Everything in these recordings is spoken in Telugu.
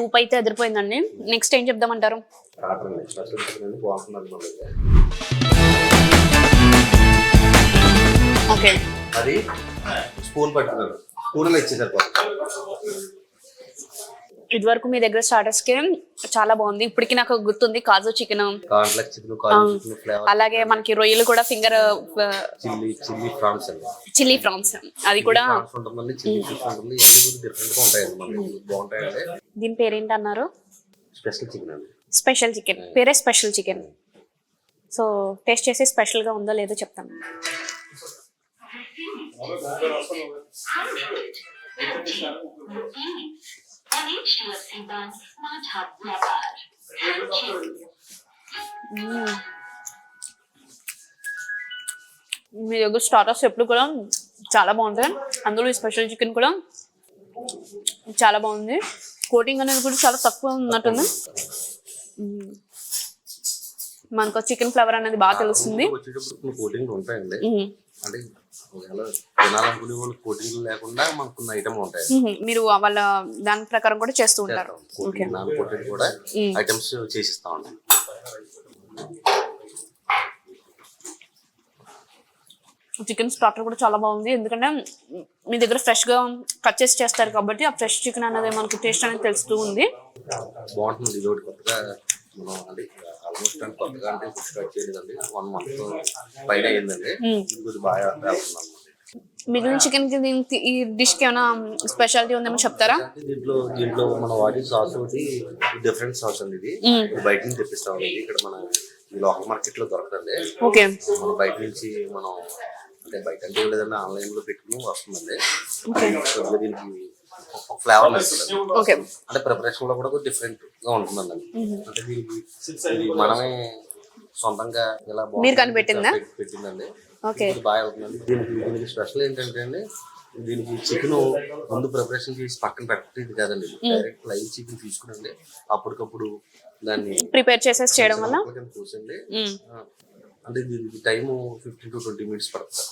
సూప్ అయితే ఎదిరిపోయిందండి. నెక్స్ట్ ఏం చెప్దామంటారు? ఓకే. అది స్పూన్ పట్టుకున్నాను స్పూన్ అలా ఇదివరకు మీ దగ్గర స్టార్టర్స్కి చాలా బాగుంది. ఇప్పటికి నాకు గుర్తుంది కాజు చికెన్. అలాగే మనకి రొయ్యలు కూడా ఫింగర్ చిల్లీ ప్రాన్స్ అది కూడా దీని పేరేంటి అన్నారు స్పెషల్ చికెన్ అండి. Special chicken. పేరే స్పెషల్ చికెన్. సో టేస్ట్ చేసి స్పెషల్గా ఉందో లేదో చెప్తాను. మీ దగ్గర స్టార్టర్స్ ఎప్పుడు కూడా చాలా బాగుంటాయి. అందులో స్పెషల్ చికెన్ కూడా చాలా బాగుంది. కోటింగ్ అనేది కూడా చాలా తక్కువ ఉన్నట్టుంది. మనకు చికెన్ ఫ్లేవర్ అనేది బాగా తెలుస్తుంది. వచ్చేటప్పుడు కొన్ని కోటింగ్లు ఉంటాయండి. మ్మ్. అంటే ఒకవేళ తినాలనుకునే వాళ్ళు కోటింగ్లు లేకుండా మనకు కొన్ని ఐటమ్ ఉంటాయి. మ్మ్. మీరు వాళ్ళ దాని ప్రకారం కూడా చేస్తూ ఉంటారు. కూడా ఐటమ్స్ చికెన్ స్టార్టర్ కూడా చాలా బాగుంది. ఎందుకంటే మీ దగ్గర ఫ్రెష్గా కట్ చేసి చేస్తారు కాబట్టి ఆ ఫ్రెష్ చికెన్ అనేది మనకి టేస్ట్ అనేది తెలుస్తూ ఉంది. బాగుంటుంది. ఇది ఒకటి కొత్తగా మనం అంటే ఆల్మోస్ట్ అంటే కొత్తగా అంటే స్టార్ట్ చేయలేదండి. వన్ మంత్ పైన అయిందండి ఇది కొద్దిగా బాగా మిగిలిన చికెన్కి దీనికి ఈ డిష్కి ఏమైనా స్పెషాలిటీ ఉందేమో చెప్తారా? దీంట్లో దీంట్లో మనం వాడే సాస్ ఒకటి డిఫరెంట్ సాస్ అండి ఇది. ఇది బయట నుంచి తెప్పిస్తాం ఇది ఇక్కడ మన ఈ లోకల్ మార్కెట్లో దొరకదండి. ఓకే మనం బయట నుంచి మనం అంటే బయట అంటే ఆన్లైన్లో పెట్టుకుని వస్తుందండి. దీనికి ఫ్లేవర్ ఓకే అంటే ప్రిపరేషన్లో కూడా డిఫరెంట్గా ఉంటుందండి. అంటే దీనికి మనమే సొంతంగా ఇలా మీరు కనిపెట్టిందా? పెట్టి- పెట్టిందండి. ఓకే బాగా అవుతుందండి. దీనికి దీనికి స్పెషల్ ఏంటంటే అండి దీనికి చికెన్ ముందు ప్రిపరేషన్ చేసి పక్కన పెట్టేది కాదండి. డైరెక్ట్ లైవ్ చికెన్ తీసుకునండి అప్పటికప్పుడు దాన్ని ప్రిపేర్ చేసేసి చేయడం వల్ల? కూర్చోండి. ఆ, అంటే దీనికి time fifteen to twenty minutes పడుతుంది.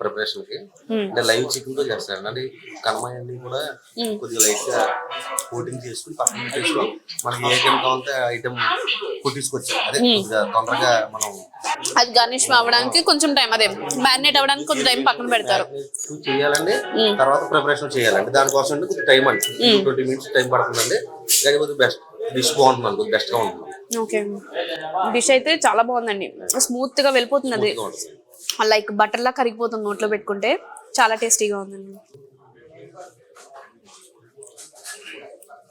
ప్రిపరేషన్కి. మ్మ్. అంటే లైవ్ చికెన్తో చేస్తారండి అంటే కనమాయ అన్ని కూడా కొద్దిగా లైట్గా కోటింగ్ చేసుకుని పక్కన పెట్టేసుకో మనకి ఏ ఐటమ్ కావాలంటే ఐటమ్ కొట్టించుకోవచ్చు. అదే కొద్దిగా తొందరగా మనం అది గార్నిష్ అవ్వడానికి కొంచెం టైం అదే మ్యారినేట్ అవ్వడానికి కొంచెం టైం పక్కన పెడతారు. చేయాలండి. తర్వాత ప్రిపరేషన్ చేయాలండి దానికోసం అంటే కొద్దిగా టైం అండి. ట్వంటీ మినిట్స్ టైం పడుతుందండి. కొద్దిగా బెస్ట్ డిష్ బాగుంటుంది బెస్ట్గా ఉంటుంది. ఓకే డిష్ అయితే చాలా బాగుందండి. స్మూత్గా వెళ్ళిపోతుంది అది. లైక్ బటర్లా కరిగిపోతుంది నోట్లో పెట్టుకుంటే చాలా టేస్టీగా ఉందండి.